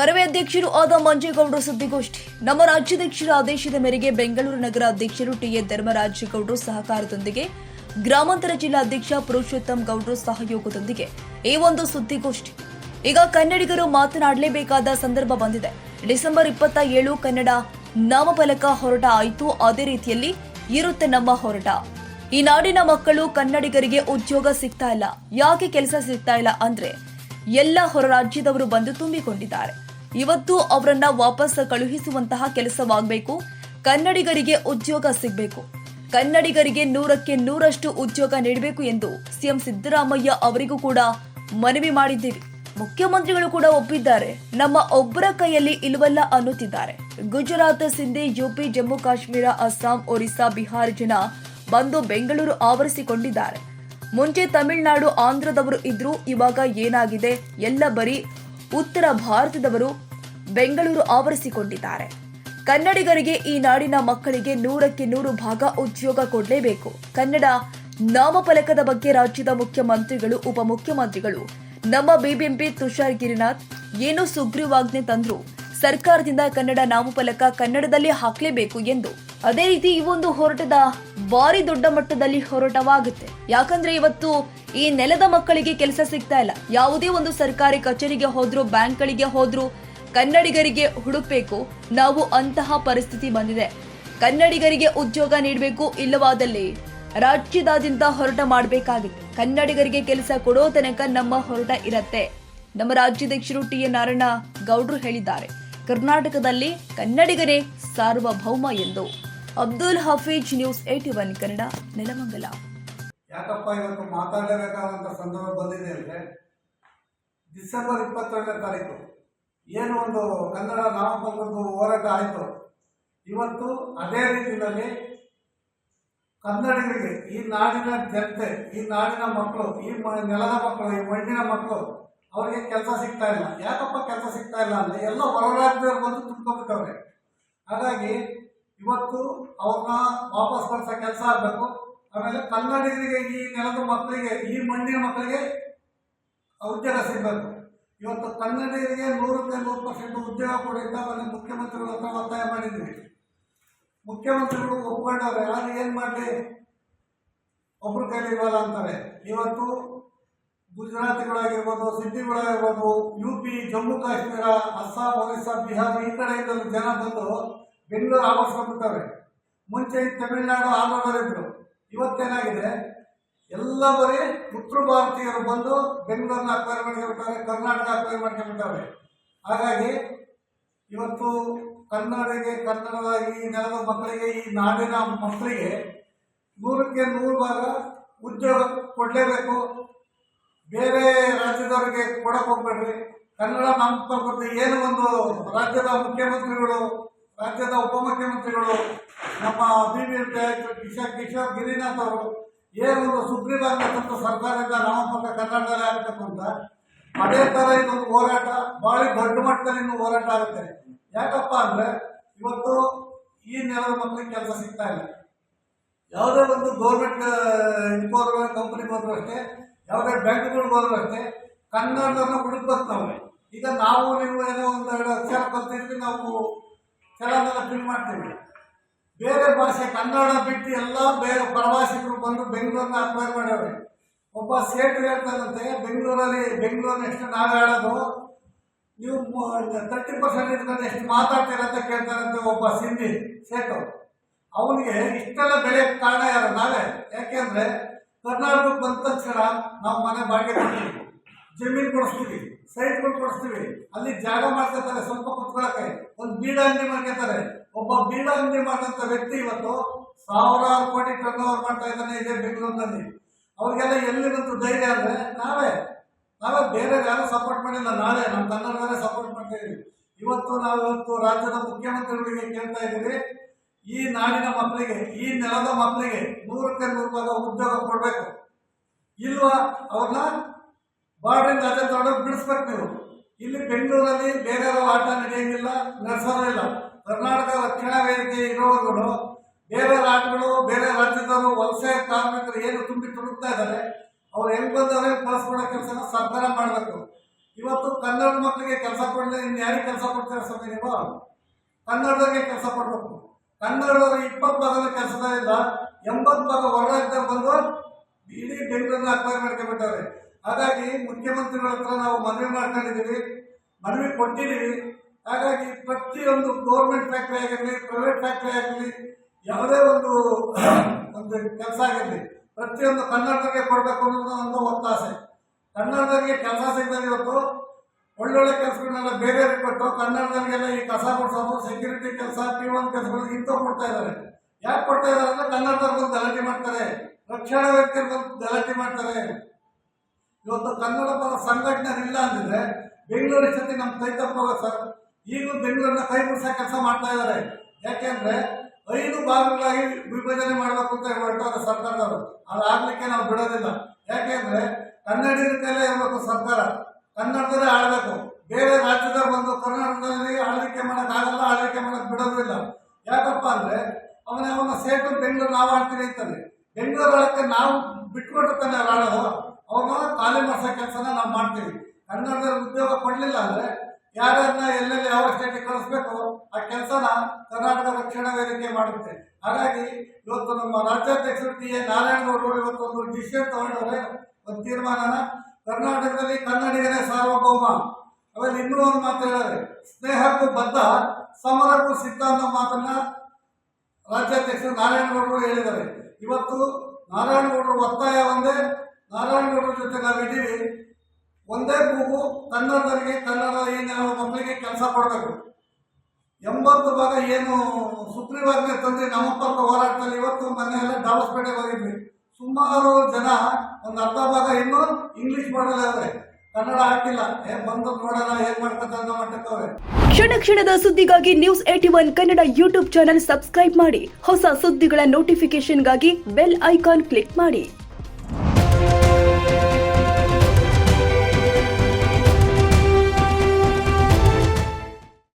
ಕರವೇ ಅಧ್ಯಕ್ಷರು ಆದ ಮಂಜೇಗೌಡರು ಸುದ್ದಿಗೋಷ್ಠಿ. ನಮ್ಮ ರಾಜ್ಯಾಧ್ಯಕ್ಷರ ಆದೇಶದ ಮೇರೆಗೆ ಬೆಂಗಳೂರು ನಗರ ಅಧ್ಯಕ್ಷರು ಟಿಎ ಧರ್ಮರಾಜೇಗೌಡರು ಸಹಕಾರದೊಂದಿಗೆ ಗ್ರಾಮಾಂತರ ಜಿಲ್ಲಾ ಅಧ್ಯಕ್ಷ ಪುರುಷೋತ್ತಮ್ ಗೌಡರು ಸಹಯೋಗದೊಂದಿಗೆ ಈ ಒಂದು ಸುದ್ದಿಗೋಷ್ಠಿ. ಈಗ ಕನ್ನಡಿಗರು ಮಾತನಾಡಲೇಬೇಕಾದ ಸಂದರ್ಭ ಬಂದಿದೆ. ಡಿಸೆಂಬರ್ ಇಪ್ಪತ್ತ ಏಳು ಕನ್ನಡ ನಾಮಫಲಕ ಹೊರಟ ಆಯಿತು. ಅದೇ ರೀತಿಯಲ್ಲಿ ಇರುತ್ತೆ ನಮ್ಮ ಹೊರಟ. ಈ ನಾಡಿನ ಮಕ್ಕಳು ಕನ್ನಡಿಗರಿಗೆ ಉದ್ಯೋಗ ಸಿಗ್ತಾ ಇಲ್ಲ. ಯಾಕೆ ಕೆಲಸ ಸಿಗ್ತಾ ಇಲ್ಲ ಅಂದ್ರೆ ಎಲ್ಲ ಹೊರ ರಾಜ್ಯದವರು ಬಂದು ತುಂಬಿಕೊಂಡಿದ್ದಾರೆ. ಇವತ್ತು ಅವರನ್ನ ವಾಪಸ್ ಕಳುಹಿಸುವಂತಹ ಕೆಲಸವಾಗಬೇಕು. ಕನ್ನಡಿಗರಿಗೆ ಉದ್ಯೋಗ ಸಿಗಬೇಕು. ಕನ್ನಡಿಗರಿಗೆ ನೂರಕ್ಕೆ ನೂರಷ್ಟು ಉದ್ಯೋಗ ನೀಡಬೇಕು ಎಂದು ಸಿಎಂ ಸಿದ್ದರಾಮಯ್ಯ ಅವರಿಗೂ ಕೂಡ ಮನವಿ ಮಾಡಿದ್ದೀವಿ. ಮುಖ್ಯಮಂತ್ರಿಗಳು ಕೂಡ ಒಪ್ಪಿದ್ದಾರೆ. ನಮ್ಮ ಒಬ್ಬರ ಕೈಯಲ್ಲಿ ಇಲ್ವಲ್ಲ ಅನ್ನುತ್ತಿದ್ದಾರೆ. ಗುಜರಾತ್, ಸಿಂಧಿ, ಯುಪಿ, ಜಮ್ಮು, ಕಾಶ್ಮೀರ, ಅಸ್ಸಾಂ, ಒರಿಸ್ಸಾ, ಬಿಹಾರ್ ಜನ ಬಂದು ಬೆಂಗಳೂರು ಆವರಿಸಿಕೊಂಡಿದ್ದಾರೆ. ಮುಂಚೆ ತಮಿಳುನಾಡು, ಆಂಧ್ರದವರು ಇದ್ರು ಇವಾಗ ಏನಾಗಿದೆ? ಎಲ್ಲ ಬರೀ ಉತ್ತರ ಭಾರತದವರು ಬೆಂಗಳೂರು ಆವರಿಸಿಕೊಂಡಿದ್ದಾರೆ. ಕನ್ನಡಿಗರಿಗೆ ಈ ನಾಡಿನ ಮಕ್ಕಳಿಗೆ ನೂರಕ್ಕೆ ನೂರು ಭಾಗ ಉದ್ಯೋಗ ಕೊಡಲೇಬೇಕು. ಕನ್ನಡ ನಾಮಫಲಕದ ಬಗ್ಗೆ ರಾಜ್ಯದ ಮುಖ್ಯಮಂತ್ರಿಗಳು, ಉಪಮುಖ್ಯಮಂತ್ರಿಗಳು, ನಮ್ಮ ಬಿಬಿಎಂಪಿ ತುಷಾರ್ ಗಿರಿನಾಥ್ ಏನು ಸುಗ್ರೀವಾಜ್ಞೆ ತಂದ್ರು? ಸರ್ಕಾರದಿಂದ ಕನ್ನಡ ನಾಮಫಲಕ ಕನ್ನಡದಲ್ಲಿ ಹಾಕಲೇಬೇಕು ಎಂದು. ಅದೇ ರೀತಿ ಈ ಒಂದು ಹೋರಾಟದ ಭಾರಿ ದೊಡ್ಡ ಮಟ್ಟದಲ್ಲಿ ಹೋರಾಟವಾಗುತ್ತೆ. ಯಾಕಂದ್ರೆ ಇವತ್ತು ಈ ನೆಲದ ಮಕ್ಕಳಿಗೆ ಕೆಲಸ ಸಿಗ್ತಾ ಇಲ್ಲ. ಯಾವುದೇ ಒಂದು ಸರ್ಕಾರಿ ಕಚೇರಿಗೆ ಹೋದ್ರು, ಬ್ಯಾಂಕ್ಗಳಿಗೆ ಹೋದ್ರು ಕನ್ನಡಿಗರಿಗೆ ಹುಡುಕ್ಬೇಕು. ನಾವು ಅಂತಹ ಪರಿಸ್ಥಿತಿ ಬಂದಿದೆ. ಕನ್ನಡಿಗರಿಗೆ ಉದ್ಯೋಗ ನೀಡಬೇಕು ಇಲ್ಲವಾದಲ್ಲಿ ರಾಜ್ಯದಾದ್ಯಂತ ಹೋರಾಟ ಮಾಡಬೇಕಾಗುತ್ತೆ. ಕನ್ನಡಿಗರಿಗೆ ಕೆಲಸ ಕೊಡೋ ತನಕ ನಮ್ಮ ಹೋರಾಟ ಇರತ್ತೆ. ನಮ್ಮ ರಾಜ್ಯಾಧ್ಯಕ್ಷರು ಟಿ ಎ ನಾರಾಯಣ ಗೌಡ್ರು ಹೇಳಿದ್ದಾರೆ. ಕರ್ನಾಟಕದಲ್ಲಿ ಕನ್ನಡಿಗರೇ ಸಾರ್ವಭೌಮ ಎಂದು. Abdul Hafeez news eighty one Kannada Nelamangala. ಯಾಕಪ್ಪ ಇವತ್ತು ಮಾತಾಡಬೇಕಾದಂತ ಸಂದರ್ಭ ಬಂದಿದೆ ಅಂದ್ರೆ ಡಿಸೆಂಬರ್ ಇಪ್ಪತ್ತೆರಡನೇ ತಾರೀಕು. ಏನು ಒಂದು ಕನ್ನಡ ನಾಮಪತ್ರದ್ದು ಹೋರಾಟ ಆಯಿತು. ಇವತ್ತು ಅದೇ ರೀತಿಯಲ್ಲಿ ಕನ್ನಡಿಗರಿಗೆ ಈ ನಾಡಿನ ಜನತೆ, ಈ ನಾಡಿನ ಮಕ್ಕಳು, ಈ ನೆಲದ ಮಕ್ಕಳು, ಈ ಮಣ್ಣಿನ ಮಕ್ಕಳು ಅವರಿಗೆ ಕೆಲಸ ಸಿಗ್ತಾ ಇಲ್ಲ. ಯಾಕಪ್ಪ ಕೆಲಸ ಸಿಗ್ತಾ ಇಲ್ಲ ಅಂದರೆ ಎಲ್ಲ ಹೊರ ರಾಜ್ಯದವ್ರು ಬಂದು ಹಾಗಾಗಿ ಇವತ್ತು ಅವ್ರನ್ನ ವಾಪಸ್ ಬರ್ಸೋ ಕೆಲಸ ಆಗಬೇಕು. ಆಮೇಲೆ ಕನ್ನಡಿಗರಿಗೆ, ಈ ನೆಲದ ಮಕ್ಕಳಿಗೆ, ಈ ಮಣ್ಣಿನ ಮಕ್ಕಳಿಗೆ ಉದ್ಯೋಗ ಸಿಗಬೇಕು. ಇವತ್ತು ಕನ್ನಡಿಗರಿಗೆ ನೂರಕ್ಕೆ ನೂರು ಪರ್ಸೆಂಟ್ ಉದ್ಯೋಗ ಕೊಡಿ ಅಂತ ಮೊನ್ನೆ ಮುಖ್ಯಮಂತ್ರಿಗಳ ಹತ್ರ ಒತ್ತಾಯ ಮಾಡಿದ್ವಿ. ಮುಖ್ಯಮಂತ್ರಿಗಳು ಒಪ್ಕೊಂಡವ್ರೆ ಆದರೆ ಏನು ಮಾಡಲಿ? ಒಬ್ರು ಕೈಯಲ್ಲಿ ಇರಲ್ಲ ಅಂತಾರೆ. ಇವತ್ತು ಗುಜರಾತಿಗಳಾಗಿರ್ಬೋದು ಸಿಟಿಗಳಾಗಿರ್ಬೋದು ಯು ಪಿ, ಜಮ್ಮು ಕಾಶ್ಮೀರ, ಅಸ್ಸಾಂ, ಒರಿಸ್ಸಾ, ಬಿಹಾರ್ ಈ ಕಡೆಯಿಂದ ಜನ ಬಂದು ಬೆಂಗಳೂರು ಆವರಿಸ್ಕೊಂಡ್ಬಿಟ್ಟವ್ರೆ ಮುಂಚೆ ತಮಿಳುನಾಡು ಆಂಧ್ರದವರಿದ್ರು ಇವತ್ತೇನಾಗಿದೆ ಎಲ್ಲ ಬರೀ ಉತ್ತರ ಭಾರತೀಯರು ಬಂದು ಬೆಂಗಳೂರನ್ನ ಅಕ್ವೈರ್ ಮಾಡ್ಕೊಂಡ್ಬಿಟ್ಟಾರೆ ಕರ್ನಾಟಕ ಅಕ್ವೈರ್ ಮಾಡ್ಕೊಂಡ್ಬಿಟ್ಟವ್ರೆ ಹಾಗಾಗಿ ಇವತ್ತು ಕನ್ನಡಿಗೆ ಕನ್ನಡದ ಈ ನೆಲದ ಮಕ್ಕಳಿಗೆ, ಈ ನಾಡಿನ ಮಕ್ಕಳಿಗೆ ನೂರಕ್ಕೆ ನೂರು ಭಾಗ ಉದ್ಯೋಗ ಕೊಡಲೇಬೇಕು. ಬೇರೆ ರಾಜ್ಯದವರಿಗೆ ಕೊಡಕ್ಕೆ ಹೋಗ್ಬೇಡ್ರಿ. ಕನ್ನಡ ನಮ್ಮ ಏನು ಒಂದು ರಾಜ್ಯದ ಮುಖ್ಯಮಂತ್ರಿಗಳು ರಾಜ್ಯದ ಉಪಮುಖ್ಯಮಂತ್ರಿಗಳು, ನಮ್ಮ ಬಿ ಬಿ ಕಿಶೋರ್ ಗಿರಿನಾಥ್ ಅವರು ಏನೊಂದು ಸುಗ್ರೀವಾಜ್ಞೆ ಸರ್ಕಾರದಿಂದ ನಾಮಪತ್ರ ಕನ್ನಡದಲ್ಲಿ ಆಗಬೇಕು ಅಂತ, ಅದೇ ಥರ ಇನ್ನೊಂದು ಹೋರಾಟ ಭಾಳ ದೊಡ್ಡ ಮಟ್ಟದಲ್ಲಿ ಇನ್ನು ಹೋರಾಟ ಆಗುತ್ತೆ. ಯಾಕಪ್ಪ ಅಂದ್ರೆ, ಇವತ್ತು ಈ ನೆಲದ ಮಕ್ಕಳಿಗೆ ಕೆಲಸ ಸಿಗ್ತಾ ಇಲ್ಲ. ಯಾವುದೇ ಒಂದು ಗೌರ್ಮೆಂಟ್ ಇದಕ್ಕೆ ಕಂಪನಿ ಹೋದ್ರು ಅಷ್ಟೇ, ಯಾವುದೇ ಬ್ಯಾಂಕ್ಗಳು ಹೋದ್ರು ಅಷ್ಟೇ ಕನ್ನಡದನ್ನ ಹುಡುಕ್ಬೇಕು ಈಗ ನಾವು ನೀವು ಏನೋ ಒಂದು ಎರಡು ಅಕ್ಷರ ಕಲ್ತಿದ್ವಿ ನಾವು ಕೆಲವೆಲ್ಲ ಫಿಲ್ ಮಾಡ್ತೀವಿ. ಬೇರೆ ಭಾಷೆ, ಕನ್ನಡ ಬಿಟ್ಟು ಎಲ್ಲ ಬೇರೆ ಪ್ರವಾಸಿಗರು ಬಂದು ಬೆಂಗಳೂರನ್ನ ಅಕ್ವೈರ್ ಮಾಡ್ಯಾವ್ರೆ ಒಬ್ಬ ಸೇಟ್ ಹೇಳ್ತಾರಂತೆ, ಬೆಂಗಳೂರಲ್ಲಿ, ಬೆಂಗಳೂರಿನ ಎಷ್ಟು ನಾವು ಹೇಳೋದು ನೀವು ತರ್ಟಿ ಪರ್ಸೆಂಟ್ ಇದ್ಕೊಂಡು ಎಷ್ಟು ಮಾತಾಡ್ತೀರ ಅಂತ ಕೇಳ್ತಾರಂತೆ ಒಬ್ಬ ಸಿಂಧಿ ಸೇಟು. ಅವನಿಗೆ ಇಷ್ಟೆಲ್ಲ ಬೆಳೆ ಕಾರಣ ಯಾರು? ನಾವೇ. ಯಾಕೆಂದ್ರೆ ಕರ್ನಾಟಕಕ್ಕೆ ಬಂದ ತಕ್ಷಣ ನಾವು ಮನೆ ಬಾಡಿಗೆ ಕೊಡ್ತೀವಿ. ಜಮೀನು ಕೊಡಿಸ್ತೀವಿ ಸೈಟ್ಗಳು ಕೊಡಿಸ್ತೀವಿ. ಅಲ್ಲಿ ಜಾಗ ಮಾಡ್ಕೊತಾರೆ, ಸ್ವಲ್ಪ ಕುತ್ಕೊಳಕ್ಕೆ. ಒಂದು ಬೀಡ ಅಂಗಡಿ ಮಾಡ್ಕೊತಾರೆ. ಒಬ್ಬ ಬೀಡ ಅಂಗಡಿ ಮಾಡಿದಂಥ ವ್ಯಕ್ತಿ ಇವತ್ತು ಸಾವಿರಾರು ಕೋಟಿ ಟರ್ನ್ ಓವರ್ ಮಾಡ್ತಾ ಇದ್ದಾನೆ ಇದೇ ಬೆಂಗಳೂರಿನಲ್ಲಿ. ಅವ್ರಿಗೆಲ್ಲ ಎಲ್ಲಿ ಬಂತು ಧೈರ್ಯ ಅಂದರೆ ನಾವೇ ನಾವೇ ಬೇರೆ ಯಾರು ಸಪೋರ್ಟ್ ಮಾಡಿಲ್ಲ ನಾಳೆ ನಮ್ಮ ಕನ್ನಡದವರೇ ಸಪೋರ್ಟ್ ಮಾಡ್ತಾ ಇದೀವಿ ಇವತ್ತು ನಾವು ಇವತ್ತು ರಾಜ್ಯದ ಮುಖ್ಯಮಂತ್ರಿಗಳಿಗೆ ಕೇಳ್ತಾ ಇದ್ದೀವಿ, ಈ ನಾಡಿನ ಮಕ್ಕಳಿಗೆ, ಈ ನೆಲದ ಮಕ್ಕಳಿಗೆ ನೂರಕ್ಕೆ ನೂರು ಭಾಗ ಉದ್ಯೋಗ ಕೊಡಬೇಕು. ಇಲ್ವಾ? ಅವ್ರನ್ನ ಬಾರ್ಡ್ರಿಂದ ಅದೇ ತಗೊಂಡೋಗಿ ಬಿಡಿಸ್ಬೇಕು ನೀವು. ಇಲ್ಲಿ ಬೆಂಗಳೂರಲ್ಲಿ ಯಾವ ಆಟ ನಡೆಯಂಗಿಲ್ಲ ನಡೆಸೋದೇ ಇಲ್ಲ. ಕರ್ನಾಟಕ ರಕ್ಷಣಾ ವೇದಿಕೆ ಇರೋರುಗಳು ಬೇರೆ ಆಟಗಳು ಬೇರೆ ರಾಜ್ಯದವರು ವಲಸೆ ಕಾರ್ಮಿಕರು ಏನು ತುಂಬಿ ತುಡುಕ್ತಾ ಇದ್ದಾರೆ, ಅವ್ರು ಹೆಂಗ್ ಬಂದವ್ರೆ ಕಳಿಸ್ಕೊಡೋ ಕೆಲಸನ ಸರ್ಕಾರ ಮಾಡಬೇಕು. ಇವತ್ತು ಕನ್ನಡ ಮಕ್ಕಳಿಗೆ ಕೆಲಸ ಕೊಡಲಿ ಇನ್ನು ಯಾರಿಗೆ ಕೆಲಸ ಕೊಡ್ತಾರೆ ಸ್ವಾಮಿ ನೀವು? ಕನ್ನಡದವ್ರಿಗೆ ಕೆಲಸ ಕೊಡಬೇಕು. ಕನ್ನಡದವರು ಇಪ್ಪತ್ತು ಭಾಗದ ಕೆಲಸದಿಂದ ಎಂಬತ್ತು ಭಾಗ ಹೊರರಾಜ್ಯದಲ್ಲಿ ಬಂದು ಇಡೀ ಬೆಂಗಳೂರಿನ ಅಪಾಯ ಮಾಡ್ಕೊಂಡ್ಬಿಟ್ಟವ್ರೆ. ಹಾಗಾಗಿ ಮುಖ್ಯಮಂತ್ರಿಗಳ ಹತ್ರ ನಾವು ಮನವಿ ಮಾಡ್ಕೊಂಡಿದ್ದೀವಿ, ಮನವಿ ಕೊಟ್ಟಿದ್ದೀವಿ. ಹಾಗಾಗಿ ಪ್ರತಿಯೊಂದು ಗೌರ್ಮೆಂಟ್ ಫ್ಯಾಕ್ಟ್ರಿ ಆಗಿರಲಿ ಪ್ರೈವೇಟ್ ಫ್ಯಾಕ್ಟ್ರಿ ಆಗಿರಲಿ, ಯಾವುದೇ ಒಂದು ಒಂದು ಕೆಲಸ ಆಗಿರಲಿ, ಪ್ರತಿಯೊಂದು ಕನ್ನಡದವರಿಗೆ ಕೊಡಬೇಕು ಅನ್ನೋದು ಒಂದು ಒತ್ತಾಸೆ. ಕನ್ನಡದವರಿಗೆ ಕೆಲಸ ಸಿಗ್ತಾರೆ ಇವತ್ತು ಒಳ್ಳೊಳ್ಳೆ ಕೆಲಸಗಳನ್ನೆಲ್ಲ ಬೇರೆ ಕೊಟ್ಟು ಕನ್ನಡದವರಿಗೆಲ್ಲ ಈ ಕಸ ಕೊಡಿಸೋದು ಸೆಕ್ಯೂರಿಟಿ ಕೆಲಸ ಪಿ ಒನ್ ಕೆಲಸಗಳು ಇಂಥ ಕೊಡ್ತಾ ಇದ್ದಾರೆ. ಯಾಕೆ ಕೊಡ್ತಾ ಇದ್ದಾರೆ ಅಂದ್ರೆ ಕನ್ನಡದಲ್ಲಿ ಗಲಾಟೆ ಮಾಡ್ತಾರೆ, ರಕ್ಷಣಾ ವ್ಯಕ್ತಿಗಳು ಗಲಾಟೆ ಮಾಡ್ತಾರೆ. ಇವತ್ತು ಕನ್ನಡ ಪರ ಸಂಘಟನೆ ಇಲ್ಲ ಅಂದಿದ್ರೆ ಬೆಂಗಳೂರಿನ ಸತಿ ನಮ್ಮ ಕೈ ತಪ್ಪಾಗ ಸರ್, ಈಗಲೂ ಬೆಂಗಳೂರನ್ನ ಕೈ ಬಿಡಿಸೋ ಕೆಲಸ ಮಾಡ್ತಾ ಇದ್ದಾರೆ. ಯಾಕೆಂದ್ರೆ ಐದು ಭಾಗಗಳಾಗಿ ವಿಭಜನೆ ಮಾಡಬೇಕು ಅಂತ ಹೊರಟವ್ರೆ ಸರ್ಕಾರದವರು. ಅದಾಗ್ಲಿಕ್ಕೆ ನಾವು ಬಿಡೋದಿಲ್ಲ. ಯಾಕೆಂದ್ರೆ ಕನ್ನಡಿಗರ ಕೈಲೇ ಇರಬೇಕು ಸರ್ಕಾರ ಕನ್ನಡದಲ್ಲೇ ಆಳ್ಬೇಕು. ಬೇರೆ ರಾಜ್ಯದ ಬಂದು ಕರ್ನಾಟಕದಲ್ಲಿ ಆಳ್ವಿಕೆ ಮಾಡಕ್ ಆಗಲ್ಲ, ಆಳ್ವಿಕೆ ಮಾಡಕ್ ಬಿಡೋದಿಲ್ಲ ಯಾಕಪ್ಪ ಅಂದ್ರೆ ಅವನ ಅವನ ಸೇಟು ಬೆಂಗಳೂರು ನಾವು ಆಡ್ತೀವಿ ಅಂತಾನೆ ಬೆಂಗಳೂರು ಆಳಕ್ಕೆ ನಾವು ಬಿಟ್ಕೊಟ್ಟು ತಾನೆ ಆಳೋದು. ಅವ್ರನ್ನ ಖಾಲಿ ಮಾಡಿಸೋ ಕೆಲಸನ ನಾವು ಮಾಡ್ತೀವಿ. ಕನ್ನಡದ ಉದ್ಯೋಗ ಕೊಡ್ಲಿಲ್ಲ ಅಂದ್ರೆ ಯಾರನ್ನ ಎಲ್ಲೆಲ್ಲಿ ಯಾವ ಸ್ಟೇಟಿಗೆ ಕಳಿಸ್ಬೇಕು ಆ ಕೆಲಸನ ಕರ್ನಾಟಕ ರಕ್ಷಣಾ ವೇದಿಕೆ ಮಾಡುತ್ತೆ. ಹಾಗಾಗಿ ಇವತ್ತು ನಮ್ಮ ರಾಜ್ಯಾಧ್ಯಕ್ಷರು ಟಿ ಎ ನಾರಾಯಣಗೌಡರು ಇವತ್ತು ಒಂದು ಡಿಸಿಷನ್ ತಗೊಂಡವ್ರೆ, ಒಂದು ತೀರ್ಮಾನನ. ಕರ್ನಾಟಕದಲ್ಲಿ ಕನ್ನಡಿಗರೇ ಸಾರ್ವಭೌಮ. ಆಮೇಲೆ ಇನ್ನೂ ಒಂದು ಮಾತು ಹೇಳಿದ್ರೆ, ಸ್ನೇಹಕ್ಕೂ ಬದ್ಧ, ಸಮರಕ್ಕೂ ಸಿದ್ಧ ಅನ್ನೋ ಮಾತನ್ನ ರಾಜ್ಯಾಧ್ಯಕ್ಷರು ನಾರಾಯಣಗೌಡರು ಹೇಳಿದ್ದಾರೆ. ಇವತ್ತು ನಾರಾಯಣಗೌಡರು ಒತ್ತಾಯ ಒಂದೇ ನಾರಾಯಣಗೌಡರ ಜೊತೆ ನಾವಿದ್ದೀವಿ. ಒಂದೇ ಕೂಗು ಕನ್ನಡದವರಿಗೆ ಕನ್ನಡ ಏನು ಮಕ್ಕಳಿಗೆ ಕೆಲಸ ಕೊಡಬೇಕು. ಎಂಬತ್ತು ಭಾಗ ಏನು ಸುಗ್ರೀವಾಜ್ಞೆ ತಂದ್ರೆ ನಮ್ಮಪ್ಪರ ಹೋರಾಟದಲ್ಲಿ ಇವತ್ತು ಮೊನ್ನೆ ಎಲ್ಲ ಡಾಬಸ್ಪೇಟೆಗೆ ಹೋಗಿದ್ವಿ. ಸುಮಾರು ಜನ, ಒಂದು ಅರ್ಧ ಭಾಗ ಇನ್ನೂ ಇಂಗ್ಲಿಷ್ ಮಾಡಲ್ಲ ಅವ್ರೆ ಕನ್ನಡ ಹಾಕಿಲ್ಲ. ಏ, ಬಂದು ನೋಡೋಣ ಏನ್ ಮಾಡ್ತಕ್ಕಂಥ ಅನ್ನೋ ಮಟ್ಟಕ್ಕೆ ಕ್ಷಣ ಕ್ಷಣದ ಸುದ್ದಿಗಾಗಿ news eighty one Kannada YouTube channel subscribe ಮಾಡಿ. ಹೊಸ ಸುದ್ದಿಗಳ ನೋಟಿಫಿಕೇಶನ್ಗಾಗಿ ಬೆಲ್ ಐಕಾನ್ ಕ್ಲಿಕ್ ಮಾಡಿ.